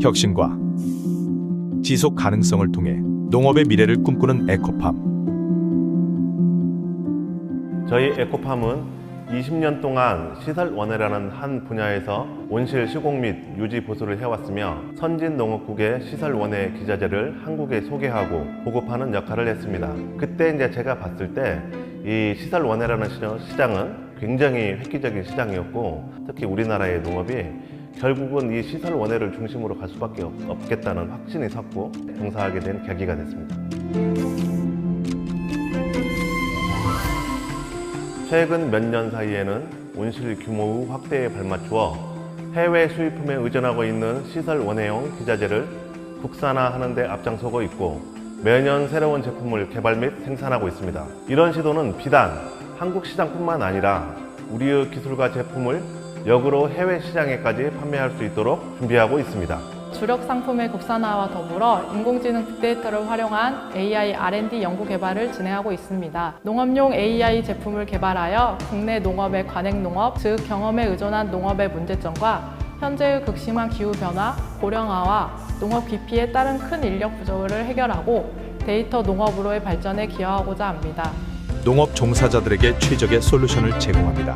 혁신과 지속 가능성을 통해 농업의 미래를 꿈꾸는 에코팜. 저희 에코팜은 20년 동안 시설 원해라는 한 분야에서 온실 시공 및 유지 보수를 해왔으며 선진 농업국의 시설 원해 기자재를 한국에 소개하고 보급하는 역할을 했습니다. 그때 이제 제가 봤을 때 이 시설 원해라는 시- 시장은 굉장히 획기적인 시장이었고 특히 우리나라의 농업이 결국은 이 시설 원해를 중심으로 갈 수밖에 없- 없겠다는 확신이 섰고 종사하게 된 계기가 됐습니다. 최근 몇 년 사이에는 온실 규모 확대에 발맞추어 해외 수입품에 의존하고 있는 시설 원해용 기자재를 국산화하는 데 앞장서고 있고 매년 새로운 제품을 개발 및 생산하고 있습니다. 이런 시도는 비단 한국 시장뿐만 아니라 우리의 기술과 제품을 역으로 해외 시장에까지 판매할 수 있도록 준비하고 있습니다. 주력 상품의 국산화와 더불어 인공지능 빅데이터를 활용한 AI R&D 연구 개발을 진행하고 있습니다. 농업용 AI 제품을 개발하여 국내 농업의 관행 농업, 즉 경험에 의존한 농업의 문제점과 현재의 극심한 기후 변화, 고령화와 농업 기피에 따른 큰 인력 부족을 해결하고 데이터 농업으로의 발전에 기여하고자 합니다. 농업 종사자들에게 최적의 솔루션을 제공합니다.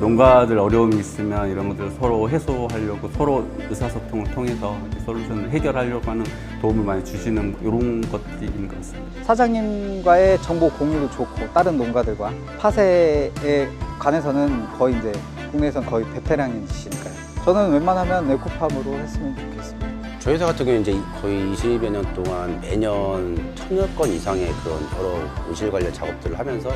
농가들 어려움이 있으면 이런 것들을 서로 해소하려고 서로 의사소통을 통해서 솔루션을 해결하려고 하는 도움을 많이 주시는 이런 것들인 것 같습니다. 사장님과의 정보 공유도 좋고 다른 농가들과 파세에 관해서는 거의 이제 국내에선 거의 베테랑이시니까요. 저는 웬만하면 에코팜으로 했으면. 저희 회사 같은 경우는 이제 거의 20여 년 동안 매년 천여 건 이상의 그런 여러 온실 관련 작업들을 하면서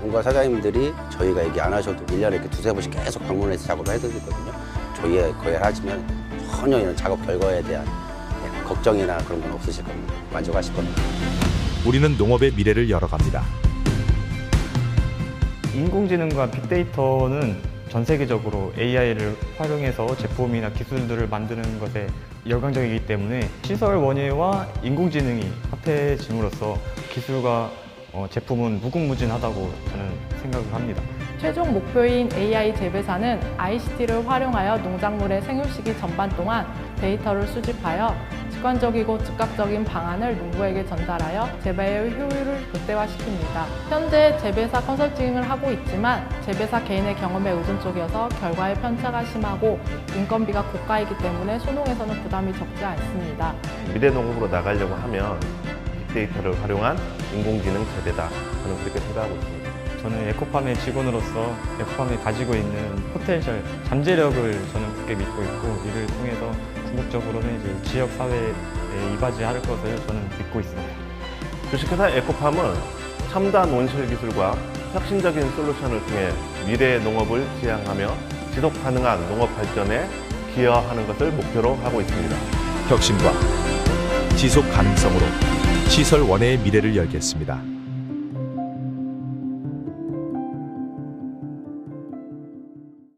농가 사장님들이 저희가 얘기 안 하셔도 1년에 이렇게 두세 번씩 계속 방문해서 작업을 해드리거든요. 저희에 거래를 하시면 전혀 이런 작업 결과에 대한 네, 걱정이나 그런 건 없으실 겁니다. 만족하실 겁니다. 우리는 농업의 미래를 열어갑니다. 인공지능과 빅데이터는 전 세계적으로 AI를 활용해서 제품이나 기술들을 만드는 것에 열광적이기 때문에 시설 원예와 인공지능이 합해짐으로써 기술과 어, 제품은 무궁무진하다고 저는 생각을 합니다. 최종 목표인 AI 재배사는 ICT를 활용하여 농작물의 생육 시기 전반 동안 데이터를 수집하여 직관적이고 즉각적인 방안을 농부에게 전달하여 재배의 효율을 극대화시킵니다. 현재 재배사 컨설팅을 하고 있지만 재배사 개인의 경험에 의존 쪽이어서 결과의 편차가 심하고 인건비가 고가이기 때문에 소농에서는 부담이 적지 않습니다. 미래 농업으로 나가려고 하면 빅데이터를 활용한 인공지능 재배다. 저는 그렇게 생각하고 있습니다. 저는 에코팜의 직원으로서 에코팜이 가지고 있는 포텐셜, 잠재력을 저는 굳게 믿고 있고 이를 통해서 궁극적으로는 이제 지역 사회에 이바지할 것을 저는 믿고 있습니다. 주식회사 에코팜은 첨단 온실 기술과 혁신적인 솔루션을 통해 미래의 농업을 지향하며 지속 가능한 농업 발전에 기여하는 것을 목표로 하고 있습니다. 혁신과 지속 가능성으로 시설 원해의 미래를 열겠습니다.